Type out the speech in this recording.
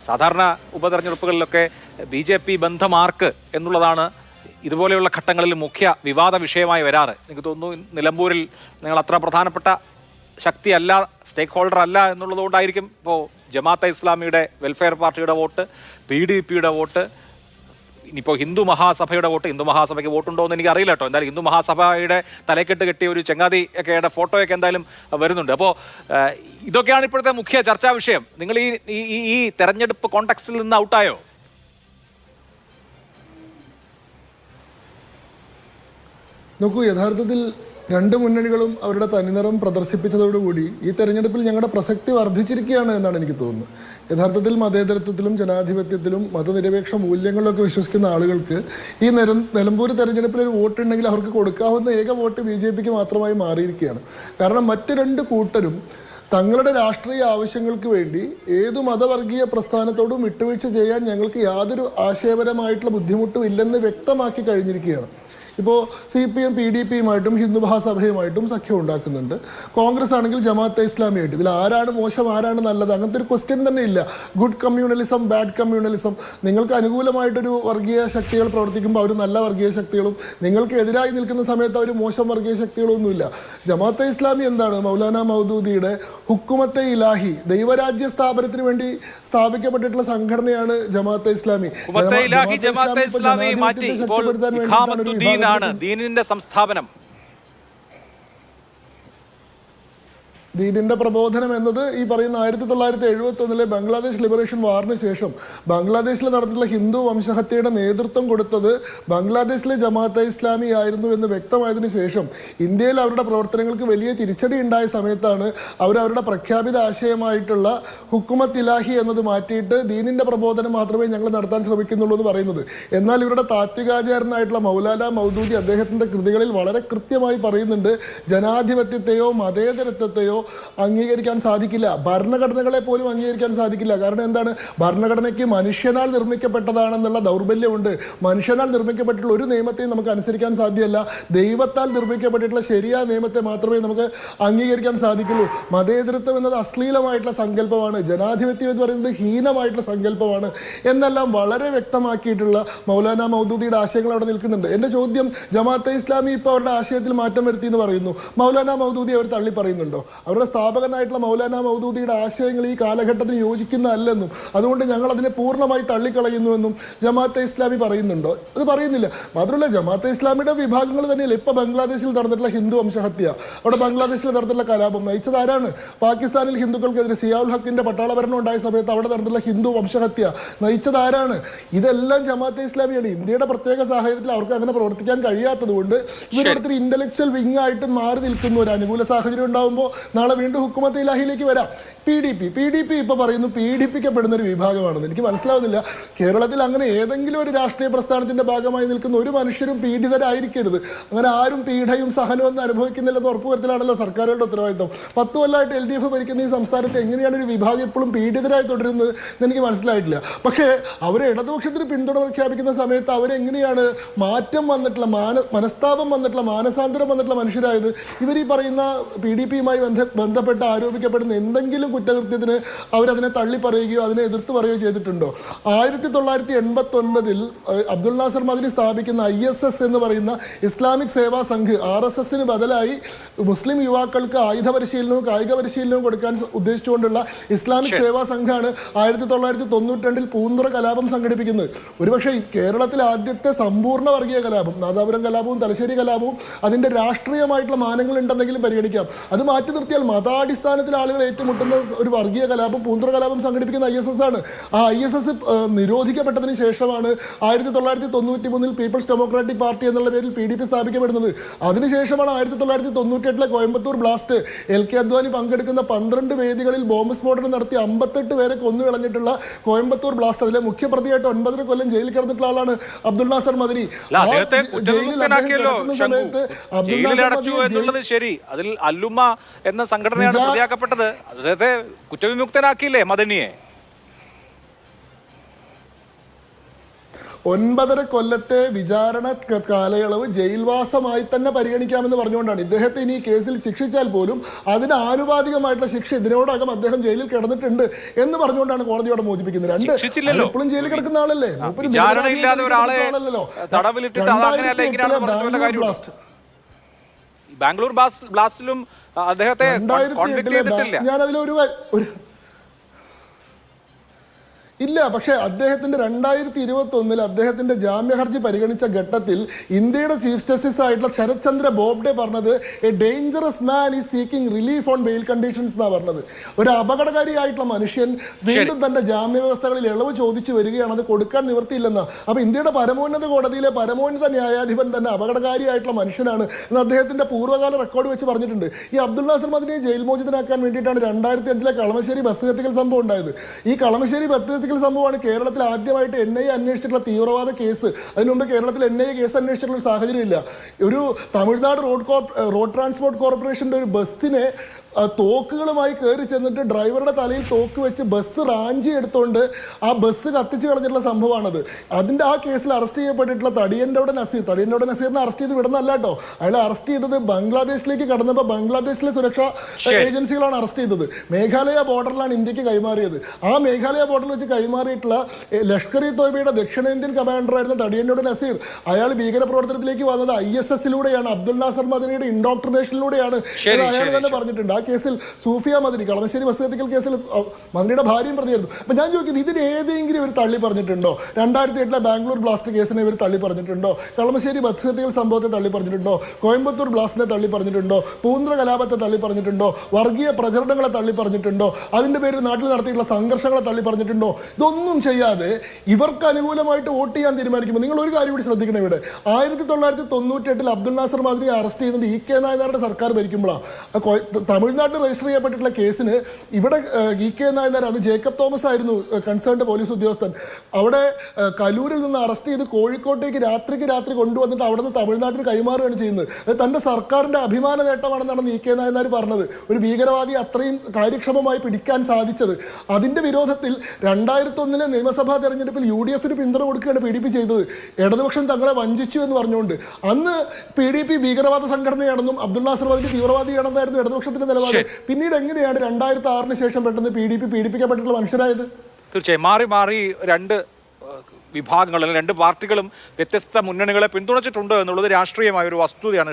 സാധാരണ ഉപതെരഞ്ഞെടുപ്പുകളിലൊക്കെ B J P ബന്ധമാർക്ക് എന്നുള്ളതാണ് ഇതുപോലെയുള്ള ഘട്ടങ്ങളിൽ മുഖ്യ വിവാദ വിഷയമായി വരാറ്. എനിക്ക് തോന്നുന്നു നിലമ്പൂരിൽ നിങ്ങൾ അത്ര പ്രധാനപ്പെട്ട ശക്തിയല്ല സ്റ്റേക്ക് ഹോൾഡർ അല്ല എന്നുള്ളതുകൊണ്ടായിരിക്കും ഇപ്പോൾ ജമാഅത്തെ ഇസ്ലാമിയുടെ വെൽഫെയർ പാർട്ടിയുടെ വോട്ട് പി ഡി പിയുടെ വോട്ട് ഇനിയിപ്പോൾ ഹിന്ദു മഹാസഭയുടെ വോട്ട് ഹിന്ദു മഹാസഭയ്ക്ക് വോട്ടുണ്ടോ എന്ന് എനിക്ക് അറിയില്ല കേട്ടോ. എന്തായാലും ഹിന്ദു മഹാസഭയുടെ തലക്കെട്ട് കെട്ടിയ ഒരു ചങ്ങാതി ഒക്കെയുടെ ഫോട്ടോയൊക്കെ എന്തായാലും വരുന്നുണ്ട്. അപ്പോൾ ഇതൊക്കെയാണ് ഇപ്പോഴത്തെ മുഖ്യ ചർച്ചാ വിഷയം. നിങ്ങൾ ഈ ഈ- തെരഞ്ഞെടുപ്പ് കോണ്ടക്സിൽ നിന്ന് ഔട്ടായോ? നോക്കൂ യഥാർത്ഥത്തിൽ രണ്ട് മുന്നണികളും അവരുടെ തനിനിറം പ്രദർശിപ്പിച്ചതോടുകൂടി ഈ തെരഞ്ഞെടുപ്പിൽ ഞങ്ങളുടെ പ്രസക്തി വർദ്ധിച്ചിരിക്കുകയാണ് എന്നാണ് എനിക്ക് തോന്നുന്നത്. യഥാർത്ഥത്തിൽ മതേതരത്വത്തിലും ജനാധിപത്യത്തിലും മതനിരപേക്ഷ മൂല്യങ്ങളിലൊക്കെ വിശ്വസിക്കുന്ന ആളുകൾക്ക് ഈ നിര നിലമ്പൂർ തെരഞ്ഞെടുപ്പിൽ ഒരു വോട്ട് ഉണ്ടെങ്കിൽ അവർക്ക് കൊടുക്കാവുന്ന ഏക വോട്ട് ബി ജെ പിക്ക് മാത്രമായി മാറിയിരിക്കുകയാണ്. കാരണം മറ്റ് രണ്ട് കൂട്ടരും തങ്ങളുടെ രാഷ്ട്രീയ ആവശ്യങ്ങൾക്ക് വേണ്ടി ഏത് മതവർഗീയ പ്രസ്ഥാനത്തോടും വിട്ടുവീഴ്ച ചെയ്യാൻ ഞങ്ങൾക്ക് യാതൊരു ആശയപരമായിട്ടുള്ള ബുദ്ധിമുട്ടും ഇല്ലെന്ന് വ്യക്തമാക്കി കഴിഞ്ഞിരിക്കുകയാണ്. ഇപ്പോൾ C P M P D പിയുമായിട്ടും Hindu മഹാസഭയുമായിട്ടും സഖ്യം ഉണ്ടാക്കുന്നുണ്ട്. കോൺഗ്രസ് ആണെങ്കിൽ ജമാഅത്തെ ഇസ്ലാമിയായിട്ട്. ഇതിൽ ആരാണ് മോശം ആരാണ് നല്ലത്? അങ്ങനത്തെ ഒരു ക്വസ്റ്റ്യൻ തന്നെ ഇല്ല. ഗുഡ് കമ്മ്യൂണലിസം ബാഡ് കമ്മ്യൂണലിസം നിങ്ങൾക്ക് അനുകൂലമായിട്ടൊരു വർഗീയ ശക്തികൾ പ്രവർത്തിക്കുമ്പോൾ അവർ നല്ല വർഗീയ ശക്തികളും നിങ്ങൾക്ക് എതിരായി നിൽക്കുന്ന സമയത്ത് അവർ മോശം വർഗീയ ശക്തികളൊന്നുമില്ല ജമാഅത്തെ ഇസ്ലാമി എന്താണ്? മൗലാന മൗദൂദിയുടെ ഹുക്കുമത്തെ ഇലാഹി ദൈവരാജ്യ സ്ഥാപനത്തിന് വേണ്ടി സ്ഥാപിക്കപ്പെട്ടിട്ടുള്ള സംഘടനയാണ് ജമാഅത്തെ ഇസ്ലാമി. ജമാഅത്തെ ഇസ്ലാമി മാറ്റി. ഇപ്പോൾ ദീനിന്റെ സംസ്ഥാപനം. ദീനിന്റെ പ്രബോധനം എന്നത് ഈ പറയുന്ന ആയിരത്തി തൊള്ളായിരത്തി എഴുപത്തി ഒന്നിലെ ബംഗ്ലാദേശ് ലിബറേഷൻ വാറിന് ശേഷം ബംഗ്ലാദേശിൽ നടന്നിട്ടുള്ള ഹിന്ദു വംശഹത്യയുടെ നേതൃത്വം കൊടുത്തത് ബംഗ്ലാദേശിലെ ജമാഅത്തെ ഇസ്ലാമി ആയിരുന്നു എന്ന് വ്യക്തമായതിനു ശേഷം ഇന്ത്യയിൽ അവരുടെ പ്രവർത്തനങ്ങൾക്ക് വലിയ തിരിച്ചടി ഉണ്ടായ സമയത്താണ് അവർ അവരുടെ പ്രഖ്യാപിത ആശയമായിട്ടുള്ള ഹുക്കുമത്ത് ഇലാഹി എന്നത് മാറ്റിയിട്ട് ദീനിന്റെ പ്രബോധനം മാത്രമേ ഞങ്ങൾ നടത്താൻ ശ്രമിക്കുന്നുള്ളൂ എന്ന് പറയുന്നത്. എന്നാൽ ഇവരുടെ താത്വികാചാരനായിട്ടുള്ള മൗലാന മൗദൂദി അദ്ദേഹത്തിന്റെ കൃതികളിൽ വളരെ കൃത്യമായി പറയുന്നുണ്ട് ജനാധിപത്യത്തെയോ മതേതരത്വത്തെയോ അംഗീകരിക്കാൻ സാധിക്കില്ല. ഭരണഘടനകളെ പോലും അംഗീകരിക്കാൻ സാധിക്കില്ല. കാരണം എന്താണ്? ഭരണഘടനയ്ക്ക് മനുഷ്യനാൽ നിർമ്മിക്കപ്പെട്ടതാണെന്നുള്ള ദൗർബല്യമുണ്ട്. മനുഷ്യനാൽ നിർമ്മിക്കപ്പെട്ടിട്ടുള്ള ഒരു നിയമത്തെയും നമുക്ക് അനുസരിക്കാൻ സാധ്യമല്ല. ദൈവത്താൽ നിർമ്മിക്കപ്പെട്ടിട്ടുള്ള ശരിയായ നിയമത്തെ മാത്രമേ നമുക്ക് അംഗീകരിക്കാൻ സാധിക്കുള്ളൂ. മതേതരത്വം എന്നത് അശ്ലീലമായിട്ടുള്ള സങ്കല്പമാണ്. ജനാധിപത്യം എന്ന് പറയുന്നത് ഹീനമായിട്ടുള്ള സങ്കല്പമാണ്. എന്നെല്ലാം വളരെ വ്യക്തമാക്കിയിട്ടുള്ള മൗലാന മൗദൂദിയുടെ ആശയങ്ങൾ അവിടെ നിൽക്കുന്നുണ്ട്. എന്റെ ചോദ്യം ജമാഅത്തെ ഇസ്ലാമി ഇപ്പോൾ അവരുടെ ആശയത്തിൽ മാറ്റം വരുത്തി എന്ന് പറയുന്നു. മൗലാന മൗദൂദി അവർ തള്ളി പറയുന്നുണ്ടോ? അവരുടെ സ്ഥാപകനായിട്ടുള്ള മൗലാന മൗദൂദിയുടെ ആശയങ്ങൾ ഈ കാലഘട്ടത്തിന് യോജിക്കുന്നതല്ലെന്നും അതുകൊണ്ട് ഞങ്ങൾ അതിനെ പൂർണമായി തള്ളിക്കളയുന്നുവെന്നും ജമാഅത്തെ ഇസ്ലാമി പറയുന്നുണ്ടോ? അത് പറയുന്നില്ല. മാത്രമല്ല ജമാഅത്തെ ഇസ്ലാമിയുടെ വിഭാഗങ്ങൾ തന്നെയല്ല? ഇപ്പൊ ബംഗ്ലാദേശിൽ നടന്നിട്ടുള്ള ഹിന്ദു വംശഹത്യ അവിടെ ബംഗ്ലാദേശിൽ നടന്നിട്ടുള്ള കലാപം നയിച്ചത് ആരാണ്? പാകിസ്ഥാനിൽ ഹിന്ദുക്കൾക്കെതിരെ സിയാഉൽ ഹക്കിന്റെ പട്ടാള ഭരണം ഉണ്ടായ സമയത്ത് അവിടെ നടന്നിട്ടുള്ള ഹിന്ദു വംശഹത്യ നയിച്ചത് ആരാണ്? ഇതെല്ലാം ജമാഅത്തെ ഇസ്ലാമിയാണ്. ഇന്ത്യയുടെ പ്രത്യേക സാഹചര്യത്തിൽ അവർക്ക് അങ്ങനെ പ്രവർത്തിക്കാൻ കഴിയാത്തത് കൊണ്ട് ഇവരുടെ ഇന്റലക്ച്വൽ വിങ് ആയിട്ട് മാറി നിൽക്കുന്ന ഒരു അനുകൂല സാഹചര്യം ഉണ്ടാകുമ്പോൾ നാളെ വീണ്ടും ഹുക്കുമത്ത് ഇലാഹിയിലേക്ക് വരാം. P D P P D P ഇപ്പൊ പറയുന്നു പീഡിപ്പിക്കപ്പെടുന്ന ഒരു വിഭാഗമാണെന്ന്. എനിക്ക് മനസ്സിലാവുന്നില്ല. കേരളത്തിൽ അങ്ങനെ ഏതെങ്കിലും ഒരു രാഷ്ട്രീയ പ്രസ്ഥാനത്തിന്റെ ഭാഗമായി നിൽക്കുന്ന ഒരു മനുഷ്യരും പീഡിതരായിരിക്കരുത്. അങ്ങനെ ആരും പീഡയും സഹനവും ഒന്നും അനുഭവിക്കുന്നില്ലെന്ന് ഉറപ്പുവരുത്തലാണല്ലോ സർക്കാരുകളുടെ ഉത്തരവാദിത്വം. പത്ത് കൊല്ലമായിട്ട് എൽ ഡി എഫ് ഭരിക്കുന്ന ഈ സംസ്ഥാനത്ത് എങ്ങനെയാണ് ഒരു വിഭാഗം എപ്പോഴും പീഡിതരായി തുടരുന്നത് എനിക്ക് മനസ്സിലായിട്ടില്ല. പക്ഷേ അവരെ ഇടതുപക്ഷത്തിന് പിന്തുണ പ്രഖ്യാപിക്കുന്ന സമയത്ത് അവരെങ്ങനെയാണ് മാറ്റം വന്നിട്ടുള്ള മാന മനസ്താപം വന്നിട്ടുള്ള മാനസാന്തരം വന്നിട്ടുള്ള മനുഷ്യരായത്? ഇവർ ഈ പറയുന്ന പി ഡി പിയുമായി ബന്ധ ബന്ധപ്പെട്ട് ആരോപിക്കപ്പെടുന്ന എന്തെങ്കിലും കുറ്റകൃത്യത്തിന് അവരതിനെ തള്ളി പറയുകയോ അതിനെ എതിർത്ത് പറയുകയോ ചെയ്തിട്ടുണ്ടോ? ആയിരത്തി തൊള്ളായിരത്തി എൺപത്തി ഒൻപതിൽ അബ്ദുൾ നാസർ മദിനി സ്ഥാപിക്കുന്ന ഐ എസ് എസ് എന്ന് പറയുന്ന Islamic Seva Sangh R S എസിന് ബദലായി മുസ്ലിം യുവാക്കൾക്ക് ആയുധ പരിശീലനവും കായിക പരിശീലനവും കൊടുക്കാൻ ഉദ്ദേശിച്ചുകൊണ്ടുള്ള ഇസ്ലാമിക് സേവാ സംഘമാണ് ആയിരത്തി തൊള്ളായിരത്തി തൊണ്ണൂറ്റി രണ്ടിൽ പൂന്തുറ കലാപം സംഘടിപ്പിക്കുന്നത്. ഒരുപക്ഷെ കേരളത്തിലെ ആദ്യത്തെ സമ്പൂർണ വർഗീയ കലാപം നാദാപുരം കലാപവും തലശ്ശേരി കലാപവും അതിന്റെ രാഷ്ട്രീയമായിട്ടുള്ള മാനങ്ങൾ ഉണ്ടെന്നെങ്കിലും പരിഗണിക്കാം. അത് മാറ്റി നിർത്തിയാൽ മതാടിസ്ഥാനത്തിൽ ആളുകൾ ഏറ്റുമുട്ടുന്ന ഒരു വർഗീയ കലാപം പൂന്തുറ കലാപം സംഘടിപ്പിക്കുന്ന ഐ എസ് എസ് ആണ്. ആ ഐ എസ് എസ് നിരോധിക്കപ്പെട്ടതിന് ശേഷമാണ് ആയിരത്തി തൊള്ളായിരത്തി തൊണ്ണൂറ്റി മൂന്നിൽ പീപ്പിൾസ് ഡെമോക്രാറ്റിക് പാർട്ടി എന്നുള്ള പേരിൽ പി ഡി പി സ്ഥാപിക്കപ്പെടുന്നത്. അതിനുശേഷമാണ് ആയിരത്തി തൊള്ളായിരത്തി തൊണ്ണൂറ്റി എട്ടിലെ Coimbatore blast L K Advani പങ്കെടുക്കുന്ന പന്ത്രണ്ട് വേദികളിൽ ബോംബ് സ്ഫോടനം നടത്തി അമ്പത്തെട്ട് പേരെ കൊന്നു കളഞ്ഞിട്ടുള്ള കോയമ്പത്തൂർ ബ്ലാസ്റ്റ്. അതിലെ മുഖ്യപ്രതിയായിട്ട് ഒൻപതര കൊല്ലം ജയിലിൽ കിടന്നിട്ടുള്ള ആളാണ് അബ്ദുൾ നാസർ മദനി. ജയിലിൽ അബ്ദുൾ നാസർ ശരി. അതിൽ അല്ലുമ്മ എന്ന സംഘടനയാണ് പ്രതിയാക്കപ്പെട്ടത്. അദ്ദേഹത്തെ കുറ്റവിമുക്തനാക്കിയില്ലേ മദനിയെ? ഒൻപതര കൊല്ലത്തെ വിചാരണ കാലയളവ് ജയിൽവാസമായി തന്നെ പരിഗണിക്കാമെന്ന് പറഞ്ഞുകൊണ്ടാണ് ഇദ്ദേഹത്തെ ഇനി കേസിൽ ശിക്ഷിച്ചാൽ പോലും അതിന് ആനുപാതികമായിട്ടുള്ള ശിക്ഷ ഇതിനോടകം അദ്ദേഹം ജയിലിൽ കിടന്നിട്ടുണ്ട് എന്ന് പറഞ്ഞുകൊണ്ടാണ് കോടതിയോടെ മോചിപ്പിക്കുന്നത്. രണ്ട് ശിക്ഷിച്ചില്ലല്ലോ. ഇപ്പോഴും ജയിലിൽ കിടക്കുന്ന ആളല്ലേ? ആളല്ലോ ബ്ലാസ്റ്റ്. ബാംഗ്ലൂർ ബ്ലാസ് ബ്ലാസ്റ്റിലും അദ്ദേഹത്തെ കോൺവിക്ട് ചെയ്തിട്ടില്ല. ഞാൻ അതിലൊരു ഒരു ഇല്ല പക്ഷേ അദ്ദേഹത്തിന്റെ രണ്ടായിരത്തി ഇരുപത്തി ഒന്നിൽ അദ്ദേഹത്തിന്റെ ജാമ്യഹർജി പരിഗണിച്ച ഘട്ടത്തിൽ ഇന്ത്യയുടെ ചീഫ് ജസ്റ്റിസ് ആയിട്ടുള്ള ശരത് ചന്ദ്ര ബോബ്ഡെ പറഞ്ഞത് a dangerous man is seeking relief on bail conditions എന്നാണ് പറഞ്ഞത്. ഒരു അപകടകാരിയായിട്ടുള്ള മനുഷ്യൻ വീണ്ടും തന്റെ ജാമ്യ വ്യവസ്ഥകളിൽ ഇളവ് ചോദിച്ചു വരികയാണ് അത് കൊടുക്കാൻ നിവൃത്തിയില്ലെന്ന അപ്പൊ ഇന്ത്യയുടെ പരമോന്നത കോടതിയിലെ പരമോന്നത ന്യായാധിപൻ തന്നെ അപകടകാരിയായിട്ടുള്ള മനുഷ്യനാണ് എന്ന് അദ്ദേഹത്തിന്റെ പൂർവകാല റെക്കോർഡ് വെച്ച് പറഞ്ഞിട്ടുണ്ട്. ഈ അബ്ദുൾ നാസർ മദിനെ ജയിൽ മോചിതനാക്കാൻ വേണ്ടിയിട്ടാണ് രണ്ടായിരത്തി അഞ്ചിലെ കളമശ്ശേരി ബസ് കത്തിക്കൽ സംഭവം ഉണ്ടായത്. ഈ കളമശ്ശേരി ബസ് കത്തിക്കൽ സംഭവമാണ്. കേരളത്തിൽ ആദ്യമായിട്ട് എൻ ഐ അന്വേഷിച്ചിട്ടുള്ള തീവ്രവാദ കേസ്. അതിനുമുമ്പ് കേരളത്തിൽ എൻ ഐ കേസ് അന്വേഷിച്ചിട്ടുള്ള ഒരു സാഹചര്യം ഇല്ല ഒരു തമിഴ്നാട് റോഡ് റോഡ് ട്രാൻസ്പോർട്ട് കോർപ്പറേഷന്റെ ഒരു ബസ്സിനെ തോക്കുകളുമായി കയറി ചെന്നിട്ട് ഡ്രൈവറുടെ തലയിൽ തോക്ക് വെച്ച് ബസ് റാഞ്ചി എടുത്തുകൊണ്ട് ആ ബസ് കത്തിച്ച് കളഞ്ഞിട്ടുള്ള സംഭവമാണത്. അതിന്റെ ആ കേസിൽ അറസ്റ്റ് ചെയ്യപ്പെട്ടിട്ടുള്ള തടിയന്റെ നസീർ. തടിയന്റെ നസീറിനെ അറസ്റ്റ് ചെയ്ത് വിടുന്നല്ല കേട്ടോ. അയാളെ അറസ്റ്റ് ചെയ്തത് ബംഗ്ലാദേശിലേക്ക് കടന്നപ്പോൾ ബംഗ്ലാദേശിലെ സുരക്ഷാ ഏജൻസികളാണ് അറസ്റ്റ് ചെയ്തത്. മേഘാലയ ബോർഡറിലാണ് ഇന്ത്യയ്ക്ക് കൈമാറിയത്. ആ മേഘാലയ ബോർഡറിൽ വെച്ച് കൈമാറിയിട്ടുള്ള ലഷ്കർ ഇ തോബയുടെ ദക്ഷിണേന്ത്യൻ കമാൻഡറായിരുന്ന തടിയന്നോട് നസീർ. അയാൾ ഭീകരപ്രവർത്തനത്തിലേക്ക് വന്നത് ഐ എസ് എസിലൂടെയാണ്. അബ്ദുൽ നാസർ മദനിയുടെ ഇൻഡോക്ട്രിനേഷനിലൂടെയാണ് അയാൾ തന്നെ പറഞ്ഞിട്ടുണ്ട്. ആ കേസിൽ സൂഫിയ മദനി കളമശ്ശേരി ബസ് കേസിൽ മദനിയുടെ ഭാര്യയും പ്രതിയായിരുന്നു. അപ്പം ഞാൻ ചോദിക്കുന്നത് ഇതിന് ഏതെങ്കിലും ഇവർ തള്ളി പറഞ്ഞിട്ടുണ്ടോ? രണ്ടായിരത്തി എട്ടിലെ ബാംഗ്ലൂർ ബ്ലാസ്റ്റ് കേസിനെ ഇവർ തള്ളി പറഞ്ഞിട്ടുണ്ടോ? കളമശ്ശേരി ബസ് സംഭവത്തെ തള്ളി പറഞ്ഞിട്ടുണ്ടോ? കോയമ്പത്തൂർ ബ്ലാസ്റ്റിനെ തള്ളി പറഞ്ഞിട്ടുണ്ടോ? പൂന്ത്ര കലാപത്തെ തള്ളി പറഞ്ഞിട്ടുണ്ടോ? വർഗീയ പ്രചരണങ്ങളെ തള്ളി പറഞ്ഞിട്ടുണ്ടോ? അതിന്റെ പേരിൽ നാട്ടിൽ നടത്തിയിട്ടുള്ള സംഘർഷങ്ങളെ തള്ളി പറഞ്ഞിട്ടുണ്ടോ? ഇതൊന്നും ചെയ്യാതെ ഇവർക്ക് അനുകൂലമായിട്ട് വോട്ട് ചെയ്യാൻ തീരുമാനിക്കുമ്പോൾ നിങ്ങൾ ഒരു കാര്യം കൂടി ശ്രദ്ധിക്കണം ഇവിടെ. ആയിരത്തി തൊള്ളായിരത്തി തൊണ്ണൂറ്റി എട്ടിൽ അബ്ദുൽ നാസർ മാതിരി അറസ്റ്റ് ചെയ്യുന്നത് ഇ കെ നായനാരുടെ സർക്കാർ ഭരിക്കുമ്പോഴാണ്. തമിഴ്നാട്ടിൽ രജിസ്റ്റർ ചെയ്യപ്പെട്ടിട്ടുള്ള കേസിന് ഇവിടെ ഗി കെ നായനാർ അത് ജേക്കബ് തോമസ് ആയിരുന്നു കൺസേൺഡ് പോലീസ് ഉദ്യോഗസ്ഥൻ. അവിടെ കലൂരിൽ നിന്ന് അറസ്റ്റ് ചെയ്ത് കോഴിക്കോട്ടേക്ക് രാത്രിക്ക് രാത്രി കൊണ്ടുവന്നിട്ട് അവിടെ നിന്ന് തമിഴ്നാട്ടിൽ കൈമാറുകയാണ് ചെയ്യുന്നത്. അത് തന്റെ സർക്കാരിന്റെ അഭിമാന നേട്ടമാണെന്നാണ് ഇ കെ നായനാർ പറഞ്ഞത്. ഒരു ഭീകരവാദി അത്രയും കാര്യക്ഷമമായി പിടിക്കാൻ സാധിച്ചത്. അതിന്റെ വിരോധത്തിൽ രണ്ടായിരത്തി ഒന്നിലെ നിയമസഭാ തെരഞ്ഞെടുപ്പിൽ യു ഡി എഫിന് പിന്തുണ കൊടുക്കുകയാണ് പി ഡി പി ചെയ്തത്. ഇടതുപക്ഷം തങ്ങളെ വഞ്ചിച്ചു എന്ന് പറഞ്ഞുകൊണ്ട്. അന്ന് പി ഡി പി ഭീകരവാദ സംഘടനയാണെന്നും അബ്ദുൾ നാസർ വാദിക്ക് തീവ്രവാദിയാണെന്നായിരുന്നു ഇടതുപക്ഷത്തിന്റെ നിലപാട്. പിന്നീട് എങ്ങനെയാണ് രണ്ടായിരത്തി ആറിന് ശേഷം പെട്ടെന്ന് പി ഡി പി പീഡിപ്പിക്കപ്പെട്ടിട്ടുള്ള മനുഷ്യരായത്? തീർച്ചയായും. മാറി മാറി രണ്ട് വിഭാഗങ്ങൾ അല്ലെങ്കിൽ രണ്ട് പാർട്ടികളും വ്യത്യസ്ത മുന്നണികളെ പിന്തുണച്ചിട്ടുണ്ട് എന്നുള്ളത് രാഷ്ട്രീയമായ ഒരു വസ്തുതയാണ്.